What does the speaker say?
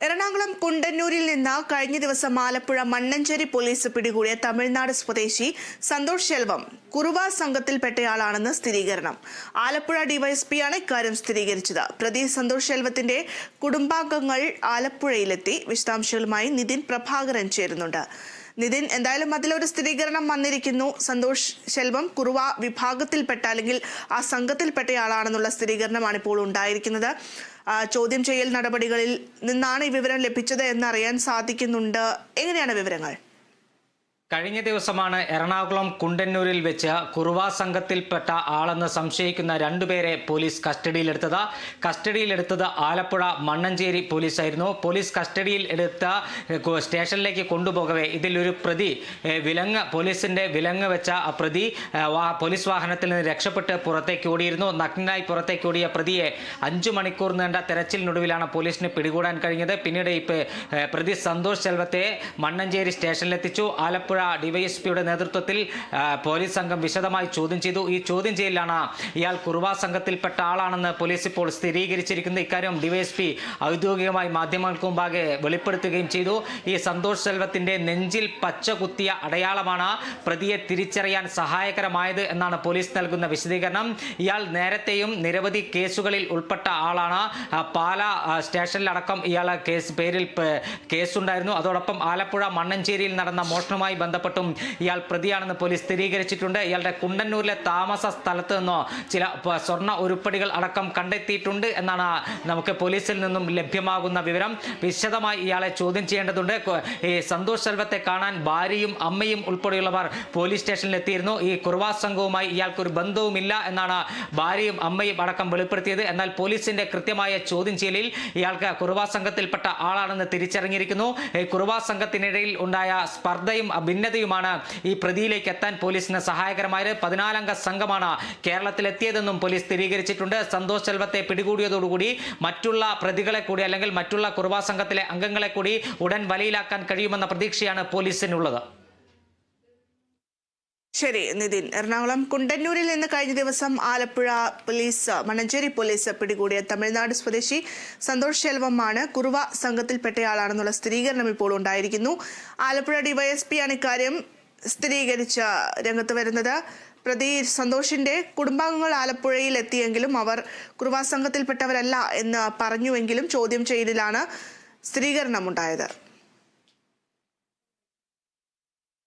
എറണാകുളം കുണ്ടന്നൂരിൽ നിന്ന് കഴിഞ്ഞ ദിവസം ആലപ്പുഴ മണ്ണഞ്ചേരി പോലീസ് പിടികൂടിയ തമിഴ്നാട് സ്വദേശി സന്തോഷ് ശെൽവം കുറുവ സംഘത്തിൽപ്പെട്ടയാളാണെന്ന് സ്ഥിരീകരണം. ആലപ്പുഴ ഡിവൈഎസ്പിയാണ് ഇക്കാര്യം സ്ഥിരീകരിച്ചത്. പ്രതി സന്തോഷ് ശെൽവത്തിന്റെ കുടുംബാംഗങ്ങൾ ആലപ്പുഴയിലെത്തി. വിശദാംശങ്ങളുമായി നിതിൻ പ്രഭാകരൻ ചേരുന്നുണ്ട്. നിതിൻ എന്തായാലും അതിലൊരു സ്ഥിരീകരണം വന്നിരിക്കുന്നു. സന്തോഷ് ശെൽവം കുറുവ വിഭാഗത്തിൽപ്പെട്ട അല്ലെങ്കിൽ ആ സംഘത്തിൽപ്പെട്ടയാളാണെന്നുള്ള സ്ഥിരീകരണമാണ് ഇപ്പോൾ ഉണ്ടായിരിക്കുന്നത്. ചോദ്യം ചെയ്യൽ നടപടികളിൽ നിന്നാണ് ഈ വിവരം ലഭിച്ചത് എന്നറിയാൻ സാധിക്കുന്നുണ്ട്. എങ്ങനെയാണ് വിവരങ്ങൾ? കഴിഞ്ഞ ദിവസമാണ് എറണാകുളം കുണ്ടന്നൂരിൽ വെച്ച് കുറുവ സംഘത്തിൽപ്പെട്ട ആളെന്ന് സംശയിക്കുന്ന രണ്ടുപേരെ പോലീസ് കസ്റ്റഡിയിലെടുത്തത്. കസ്റ്റഡിയിലെടുത്തത് ആലപ്പുഴ മണ്ണഞ്ചേരി പോലീസായിരുന്നു. പോലീസ് കസ്റ്റഡിയിൽ എടുത്ത സ്റ്റേഷനിലേക്ക് കൊണ്ടുപോകവേ ഇതിലൊരു പ്രതി വിലങ്ങ് പോലീസിന്റെ വിലങ്ങ് വെച്ച പ്രതി പോലീസ് വാഹനത്തിൽ നിന്ന് രക്ഷപ്പെട്ട് പുറത്തേക്ക് ഓടിയിരുന്നു. നഗ്നായി പുറത്തേക്ക് ഓടിയ പ്രതിയെ അഞ്ചു മണിക്കൂർ നീണ്ട തെരച്ചിലിനൊടുവിലാണ് പോലീസിന് പിടികൂടാൻ കഴിഞ്ഞത്. പിന്നീട് ഇപ്പോൾ പ്രതി സന്തോഷ് ചെൽവത്തെ മണ്ണഞ്ചേരി സ്റ്റേഷനിലെത്തിച്ചു. ആലപ്പുഴ ഡിവൈഎസ്പിയുടെ നേതൃത്വത്തിൽ പോലീസ് സംഘം വിശദമായി ചോദ്യം ചെയ്തു. ഈ ചോദ്യം ചെയ്യലാണ് ഇയാൾ കുറുവ സംഘത്തിൽപ്പെട്ട ആളാണെന്ന് പോലീസ് ഇപ്പോൾ സ്ഥിരീകരിച്ചിരിക്കുന്നത് ഇക്കാര്യം ഡിവൈഎസ്പി ഔദ്യോഗികമായി മാധ്യമങ്ങൾക്ക് മുമ്പാകെ വെളിപ്പെടുത്തുകയും ചെയ്തു. ഈ സന്തോഷ് സെൽവത്തിന്റെ നെഞ്ചിൽ പച്ച കുത്തിയ അടയാളമാണ് പ്രതിയെ തിരിച്ചറിയാൻ സഹായകരമായത് എന്നാണ് പോലീസ് നൽകുന്ന വിശദീകരണം. ഇയാൾ നേരത്തെയും നിരവധി കേസുകളിൽ ഉൾപ്പെട്ട ആളാണ്. പാല സ്റ്റേഷനിലടക്കം ഇയാളെ കേസ് പേരിൽ കേസുണ്ടായിരുന്നു. അതോടൊപ്പം ആലപ്പുഴ മണ്ണഞ്ചേരിയിൽ നടന്ന മോഷണവുമായി ബന്ധപ്പെട്ടും ഇയാൾ പ്രതിയാണെന്ന് പോലീസ് സ്ഥിരീകരിച്ചിട്ടുണ്ട്. ഇയാളുടെ കുണ്ടന്നൂരിലെ താമസ സ്ഥലത്ത് നിന്നോ ചില സ്വർണ ഉരുപ്പടികൾ അടക്കം കണ്ടെത്തിയിട്ടുണ്ട് എന്നാണ് നമുക്ക് പോലീസിൽ നിന്നും ലഭ്യമാകുന്ന വിവരം. വിശദമായി ഇയാളെ ചോദ്യം ചെയ്യേണ്ടതുണ്ട്. ഈ സന്തോഷ് സെൽവത്തെ കാണാൻ ഭാര്യയും അമ്മയും ഉൾപ്പെടെയുള്ളവർ പോലീസ് സ്റ്റേഷനിൽ എത്തിയിരുന്നു ഈ കുർവാ സംഘവുമായി ഇയാൾക്കൊരു ബന്ധവുമില്ല എന്നാണ് ഭാര്യയും അമ്മയും അടക്കം വെളിപ്പെടുത്തിയത്. എന്നാൽ പോലീസിന്റെ കൃത്യമായ ചോദ്യം ചെയ്യലിൽ ഇയാൾക്ക് കുർവാ സംഘത്തിൽപ്പെട്ട ആളാണെന്ന് തിരിച്ചറിഞ്ഞിരിക്കുന്നു. ഈ കുറവാ സംഘത്തിനിടയിൽ ഉണ്ടായ സ്പർദ്ധയും ഭിന്നതയുമാണ് ഈ പ്രതിയിലേക്ക് എത്താൻ പോലീസിന് സഹായകരമായത്. പതിനാലംഗ സംഘമാണ് കേരളത്തിലെത്തിയതെന്നും പോലീസ് സ്ഥിരീകരിച്ചിട്ടുണ്ട്. സന്തോഷ് ചെൽവത്തെ പിടികൂടിയതോടുകൂടി മറ്റുള്ള പ്രതികളെ കൂടി അല്ലെങ്കിൽ മറ്റുള്ള കുറുവാ സംഘത്തിലെ അംഗങ്ങളെ കൂടി ഉടൻ വലയിലാക്കാൻ കഴിയുമെന്ന പ്രതീക്ഷയാണ് പോലീസിനുള്ളത്. ശരി നിതിൻ. എറണാകുളം കുണ്ടന്നൂരിൽ നിന്ന് കഴിഞ്ഞ ദിവസം ആലപ്പുഴ പോലീസ് മണഞ്ചേരി പോലീസ് പിടികൂടിയ തമിഴ്നാട് സ്വദേശി സന്തോഷ് ശെൽവമാണ് കുറുവ സംഘത്തിൽപ്പെട്ടയാളാണെന്നുള്ള സ്ഥിരീകരണം ഇപ്പോൾ ഉണ്ടായിരിക്കുന്നു. ആലപ്പുഴ ഡിവൈഎസ്പിയാണ് ഇക്കാര്യം സ്ഥിരീകരിച്ച രംഗത്ത് വരുന്നത്. പ്രതി സന്തോഷിന്റെ കുടുംബാംഗങ്ങൾ ആലപ്പുഴയിൽ എത്തിയെങ്കിലും അവർ കുറുവ സംഘത്തിൽപ്പെട്ടവരല്ല എന്ന് പറഞ്ഞുവെങ്കിലും ചോദ്യം ചെയ്യലിലാണ് സ്ഥിരീകരണമുണ്ടായത്.